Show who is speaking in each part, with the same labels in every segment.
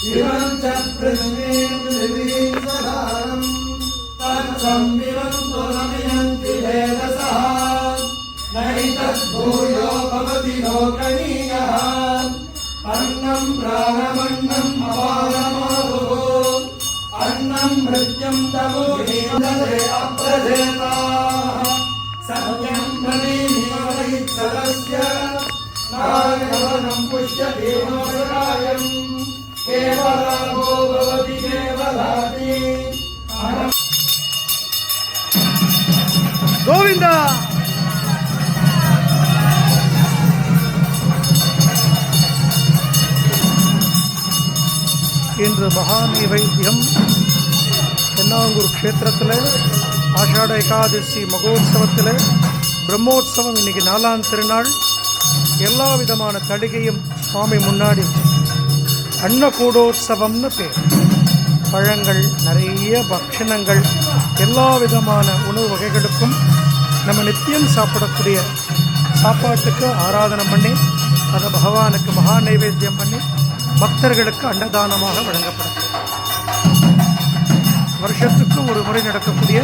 Speaker 1: शिवं च पृथ्वीं पृथिवीं सहारं तत्सम्मिवं त्वनमियन्ति भेदसः नहि तद्भूयो भवति लोकनीयः अन्नं प्राणमन्नम् अपारमारुः अन्नं मृत्यं तमो हीनदे अप्रधेताः सत्यं प्रणीमिवैत् सदस्य नागवनं पुष्यदेवसरायम् केवलागो भवति केवलाति
Speaker 2: கோவிந்தா இன்று மகா நைவேத்தியம் தென்னாங்கூர் க்ஷேத்திரத்தில் ஆஷாட ஏகாதசி மகோத்சவத்தில் பிரம்மோற்சவம் இன்னைக்கு நாலாம் திருநாள் எல்லா விதமான தடிகையும் சுவாமி முன்னாடி அன்னகூடோற்சவம்னு பேர். பழங்கள் நிறைய பக்ஷணங்கள் எல்லா விதமான உணவு வகைகளுக்கும் நம்ம நித்தியம் சாப்பிடக்கூடிய சாப்பாட்டுக்கு ஆராதனை பண்ணி அதை பகவானுக்கு மகா நைவேத்தியம் பண்ணி பக்தர்களுக்கு அன்னதானமாக வழங்கப்படும் வருஷத்துக்கு ஒரு முறை நடக்கக்கூடிய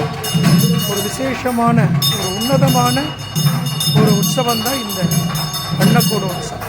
Speaker 2: ஒரு விசேஷமான ஒரு உன்னதமான ஒரு உற்சவம் தான் இந்த அன்னக்கூட உற்சவம்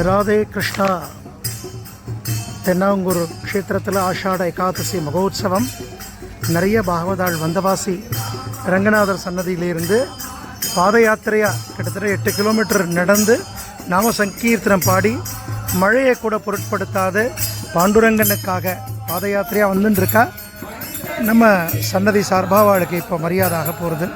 Speaker 2: ராதே கிருஷ்ணா. தென்னாங்கூர் க்ஷேத்திரத்தில் ஆஷாட ஏகாதசி மகோத்சவம். நிறைய பாகவதாள் வந்தவாசி ரங்கநாதர் சன்னதியிலிருந்து பாத யாத்திரையாக கிட்டத்தட்ட எட்டு கிலோமீட்டர் நடந்து நாம சங்கீர்த்தனம் பாடி மழையை கூட பொருட்படுத்தாத பாண்டுரங்கனுக்காக பாத யாத்திரையாக வந்துட்டுருக்கா நம்ம சன்னதி சார்பாக அவளுக்கு இப்போ மரியாதாக போகிறது